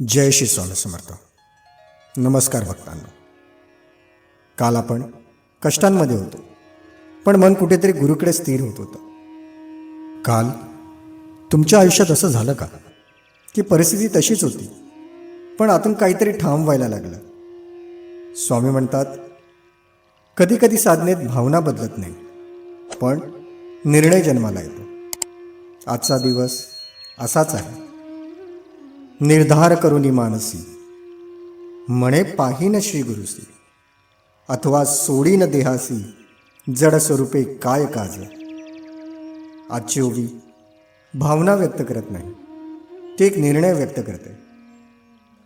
जय श्री स्वामी समर्थ. नमस्कार भक्तांनो. काल आपण कष्टांमध्ये होतो पण मन कुठेतरी गुरुकडे स्थिर होत होतं. काल तुमच्या आयुष्यात असं झालं का? की परिस्थिती तशीच होती पण आतून काहीतरी ठाम व्हायला लागलं. स्वामी म्हणतात कधी कधी साधनेत भावना बदलत नाही पण निर्णय जन्माला येतो. आजचा दिवस असाच आहे. निर्धार करुनी मानसी. म्हणे पाहिन श्री गुरुसी. अथवा सोडीन देहासी. जड स्वरूपे काय काज. आजची ओवी भावना व्यक्त करत नाही. ते एक निर्णय व्यक्त करते.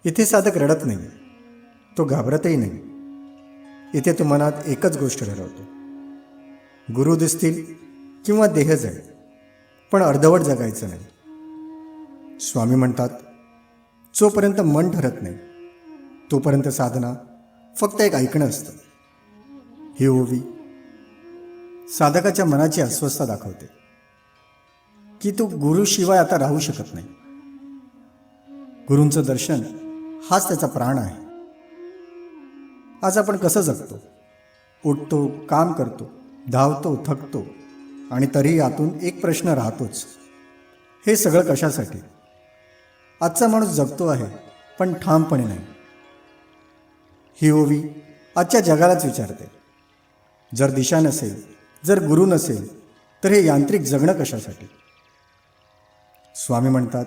इथे साधक रडत नाही. तो घाबरतही नाही. इथे तो मनात एकच गोष्ट ठरवतो गुरु दिसतील किंवा देह जाईल पण अर्धवट जगायचं नाही. स्वामी म्हणतात जोपर्यंत मन ठरत नाही तोपर्यंत साधना फक्त एक ऐकणं असतं. ही ओवी साधकाच्या मनाची अस्वस्थता दाखवते. की तो गुरुशिवाय आता राहू शकत नाही. गुरूंचं दर्शन हाच त्याचा प्राण आहे. आज आपण कसं जगतो? उठतो काम करतो धावतो थकतो आणि तरीही आतून एक प्रश्न राहतोच. हे सगळं कशासाठी? आजचा माणूस जगतो आहे पण ठामपणे नाही. ही ओवी आजच्या जगालाच विचारते. जर दिशा नसेल जर गुरु नसेल तर हे यांत्रिक जगणं कशासाठी? स्वामी म्हणतात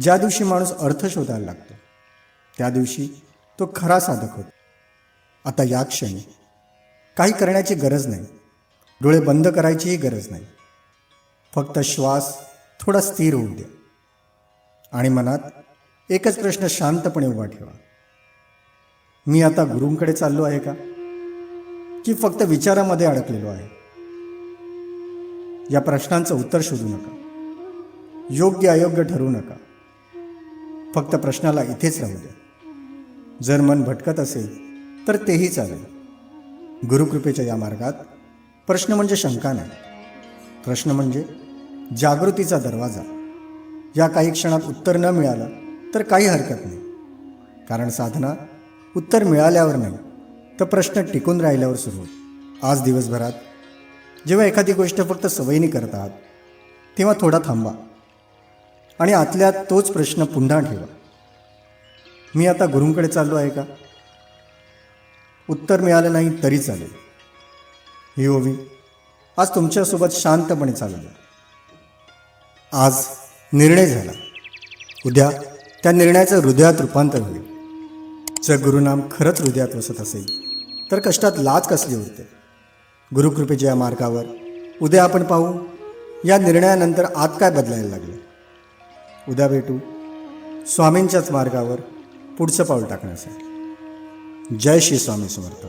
ज्या दिवशी माणूस अर्थ शोधायला लागतो त्या दिवशी तो खरा साधक होतो. आता या क्षणी काही करण्याची गरज नाही डोळे बंद करायचीही गरज नाही. फक्त श्वास थोडा स्थिर होऊ द्या. आणि मनात एकच प्रश्न शांतपणे उभा ठेवा. मी आता गुरूंकडे चाललो आहे का? की फक्त विचारामध्ये अडकलेलो आहे? या प्रश्नांचं उत्तर शोधू नका. योग्य अयोग्य ठरवू नका. फक्त प्रश्नाला इथेच राहू द्या. जर मन भटकत असेल तर तेही चालेल. गुरुकृपेच्या या मार्गात प्रश्न म्हणजे शंका नाही. प्रश्न म्हणजे जागृतीचा दरवाजा. या काही क्षणात उत्तर न मिळालं तर काही हरकत नाही. कारण साधना उत्तर मिळाल्यावर नाही तर प्रश्न टिकून राहिल्यावर सुरू आज दिवसभरात जेव्हा एखादी गोष्ट फक्त सवयीने करत आहात तेव्हा थोडा थांबा आणि आतल्यात तोच प्रश्न पुन्हा ठेवा. मी आता गुरूंकडे चाललो आहे का? उत्तर मिळालं नाही तरी चालेल. ही ओवी आज तुमच्यासोबत शांतपणे चाललं. आज निर्णय झाला. उद्या त्या निर्णयाचं हृदयात रूपांतर होईल. जर गुरुनाम खरंच हृदयात वसत असेल तर कष्टात लाच कसली उरते गुरुकृपेच्या या मार्गावर उद्या आपण पाहू या निर्णयानंतर आत काय बदलायला लागलं? उद्या भेटू स्वामींच्याच मार्गावर पुढचं पाऊल टाकण्यासाठी. जय श्री स्वामी समर्थ.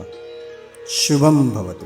शुभम भवतु.